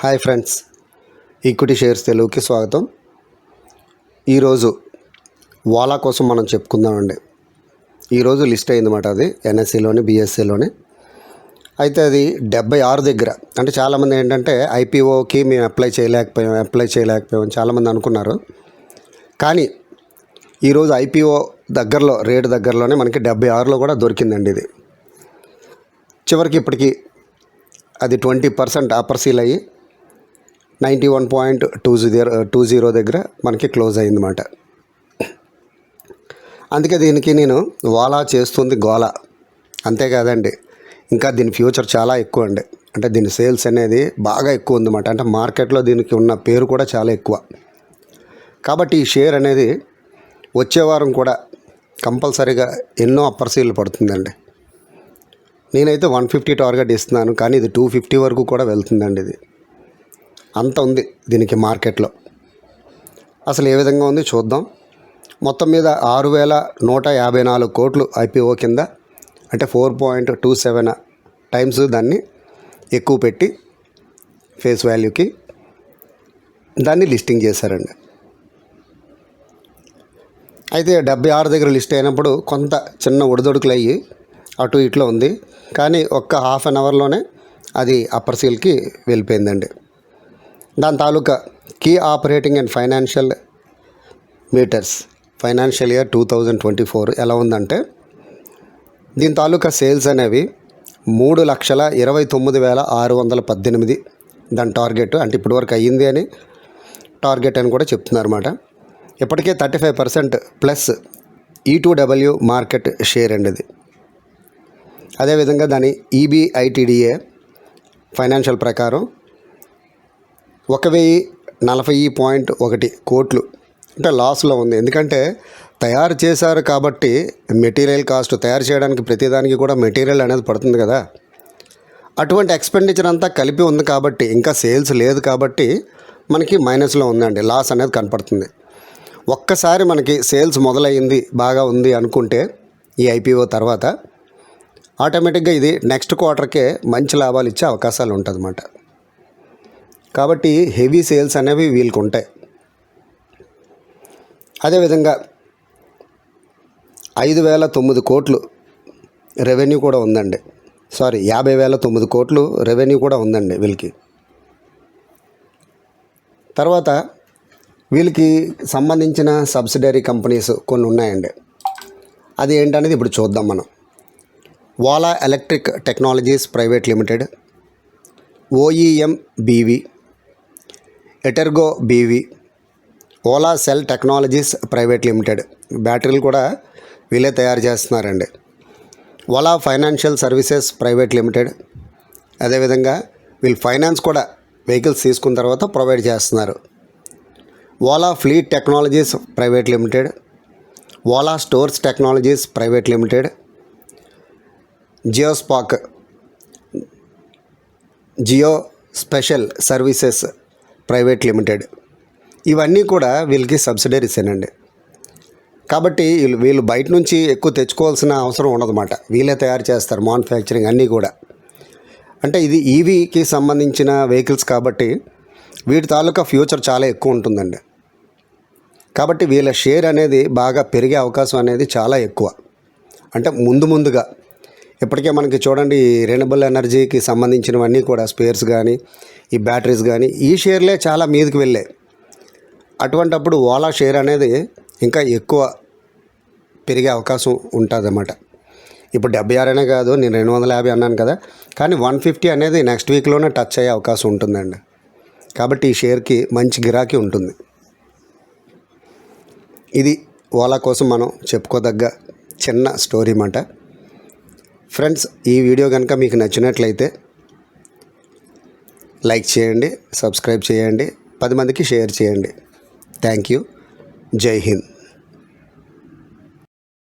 Hi friends. Equity shares తెలుగుకి స్వాగతం. ఈరోజు వాలా కోసం మనం చెప్పుకుందామండి. ఈరోజు లిస్ట్ అయిందన్నమాట అది ఎన్ఎస్సిలోని బిఎస్సిలోని. అయితే అది డెబ్బై ఆరు దగ్గర. అంటే చాలామంది ఏంటంటే ఐపీఓకి మేము అప్లై చేయలేకపోయాం అప్లై చేయలేకపోయాం చాలామంది అనుకున్నారు. కానీ ఈరోజు ఐపీఓ దగ్గరలో రేటు దగ్గరలోనే మనకి డెబ్బై ఆరులో కూడా దొరికిందండి ఇది. చివరికి ఇప్పటికీ అది ట్వంటీ పర్సెంట్ అప్పర్ అయ్యి ninety one point two zero two zero దగ్గర మనకి క్లోజ్ అయిందన్నమాట. అందుకే దీనికి నేను వాలా చేస్తుంది గోలా. అంతేకాదండి ఇంకా దీని ఫ్యూచర్ చాలా ఎక్కువ అండి. అంటే దీని సేల్స్ అనేది బాగా ఎక్కువ ఉందన్నమాట. అంటే మార్కెట్లో దీనికి ఉన్న పేరు కూడా చాలా ఎక్కువ. కాబట్టి ఈ షేర్ అనేది వచ్చే వారం కూడా కంపల్సరీగా ఎన్నో అప్పర్ సీలు పడుతుందండి. నేనైతే వన్ ఫిఫ్టీ టార్గెట్ ఇస్తున్నాను కానీ ఇది టూ ఫిఫ్టీ వరకు కూడా వెళ్తుందండి ఇది. అంత ఉంది దీనికి మార్కెట్లో. అసలు ఏ విధంగా ఉంది చూద్దాం. మొత్తం మీద ఆరు వేల నూట యాభై నాలుగు కోట్లు ఐపీఓ కింద అంటే four point two seven times దాన్ని ఎక్కువ పెట్టి ఫేస్ వాల్యూకి దాన్ని లిస్టింగ్ చేశారండి. అయితే డెబ్బై ఆరు దగ్గర లిస్ట్ అయినప్పుడు కొంత చిన్న ఉడిదొడుకులు అయ్యి అటు ఇట్లో ఉంది. కానీ ఒక్క హాఫ్ అన్ అవర్లోనే అది అప్పర్ సీల్కి వెళ్ళిపోయిందండి. దాని తాలూకా key operating and financial meters financial year two thousand twenty four ఎలా ఉందంటే దీని తాలూకా సేల్స్ అనేవి మూడు లక్షల ఇరవై తొమ్మిది వేల ఆరు వందల పద్దెనిమిది. దాని టార్గెట్ అంటే ఇప్పటివరకు అయ్యింది అని టార్గెట్ అని కూడా చెప్తున్నారు అనమాట ఇప్పటికే థర్టీ ఫైవ్ పర్సెంట్ ప్లస్ ఈ టూ డబ్ల్యూ మార్కెట్ షేర్ అండి ఇది అదేవిధంగా దాని ఈబీఐటీడీఏ ఫైనాన్షియల్ ప్రకారం ఒక వెయ్యి నలభై పాయింట్ ఒకటి కోట్లు అంటే లాస్లో ఉంది. ఎందుకంటే తయారు చేశారు కాబట్టి మెటీరియల్ కాస్ట్ తయారు చేయడానికి ప్రతిదానికి కూడా మెటీరియల్ అనేది పడుతుంది కదా. అటువంటి ఎక్స్పెండిచర్ అంతా కలిపి ఉంది కాబట్టి ఇంకా సేల్స్ లేదు కాబట్టి మనకి మైనస్లో ఉందండి. లాస్ అనేది కనపడుతుంది. ఒక్కసారి మనకి సేల్స్ మొదలయ్యింది బాగా ఉంది అనుకుంటే ఈ ఐపీఓ తర్వాత ఆటోమేటిక్గా ఇది నెక్స్ట్ క్వార్టర్కే మంచి లాభాలు ఇచ్చే అవకాశాలు ఉంటుందన్నమాట. కాబట్టి హెవీ సేల్స్ అనేవి వీళ్ళకి ఉంటాయి అదేవిధంగా ఐదు వేల తొమ్మిది కోట్లు రెవెన్యూ కూడా ఉందండి. సారీ యాభై వేల తొమ్మిది కోట్లు రెవెన్యూ కూడా ఉందండి వీళ్ళకి. తర్వాత వీళ్ళకి సంబంధించిన సబ్సిడరీ కంపెనీస్ కొన్ని ఉన్నాయండి. అది ఏంటనేది ఇప్పుడు చూద్దాం మనం. వాలా electric technologies private limited OEM BV Etergo BV Ola cell technologies private limited. బ్యాటరీలు కూడా వీళ్ళే తయారు చేస్తున్నారండి. Ola financial services private limited. అదేవిధంగా వీళ్ళు ఫైనాన్స్ కూడా వెహికల్స్ తీసుకున్న తర్వాత ప్రొవైడ్ చేస్తున్నారు. Ola fleet technologies private limited Ola stores technologies private limited GeoSpoc geospatial services private limited. ఇవన్నీ కూడా వీళ్ళకి సబ్సిడరీసేనండి. కాబట్టి వీళ్ళు వీళ్ళు బయట నుంచి ఎక్కువ తెచ్చుకోవాల్సిన అవసరం ఉండదన్నమాట. వీళ్ళే తయారు చేస్తారు మ్యానుఫ్యాక్చరింగ్ అన్నీ కూడా. అంటే ఇది ఈవీకి సంబంధించిన వెహికల్స్ కాబట్టి వీటి తాలూకా ఫ్యూచర్ చాలా ఎక్కువ ఉంటుందండి. కాబట్టి వీళ్ళ షేర్ అనేది బాగా పెరిగే అవకాశం అనేది చాలా ఎక్కువ. అంటే ముందు ముందుగా ఇప్పటికే మనకి చూడండి రెనబుల్ ఎనర్జీకి సంబంధించినవన్నీ కూడా స్పేర్స్ కానీ ఈ బ్యాటరీస్ కానీ ఈ షేర్లే చాలా మీదకి వెళ్ళాయి. అటువంటప్పుడు ఓలా షేర్ అనేది ఇంకా ఎక్కువ పెరిగే అవకాశం ఉంటుందన్నమాట. ఇప్పుడు డెబ్బై ఆరైనా కాదు నేను రెండు వందల యాభై అన్నాను కదా కానీ వన్ ఫిఫ్టీ అనేది నెక్స్ట్ వీక్లోనే టచ్ అయ్యే అవకాశం ఉంటుందండి. కాబట్టి ఈ షేర్కి మంచి గిరాకీ ఉంటుంది. ఇది ఓలా కోసం మనం చెప్పుకోదగ్గ చిన్న స్టోరీ అన్నమాట. ఫ్రెండ్స్ ఈ వీడియో కనుక మీకు నచ్చినట్లయితే లైక్ చేయండి సబ్స్క్రైబ్ చేయండి పది మందికి షేర్ చేయండి. Thank you. జై హింద్.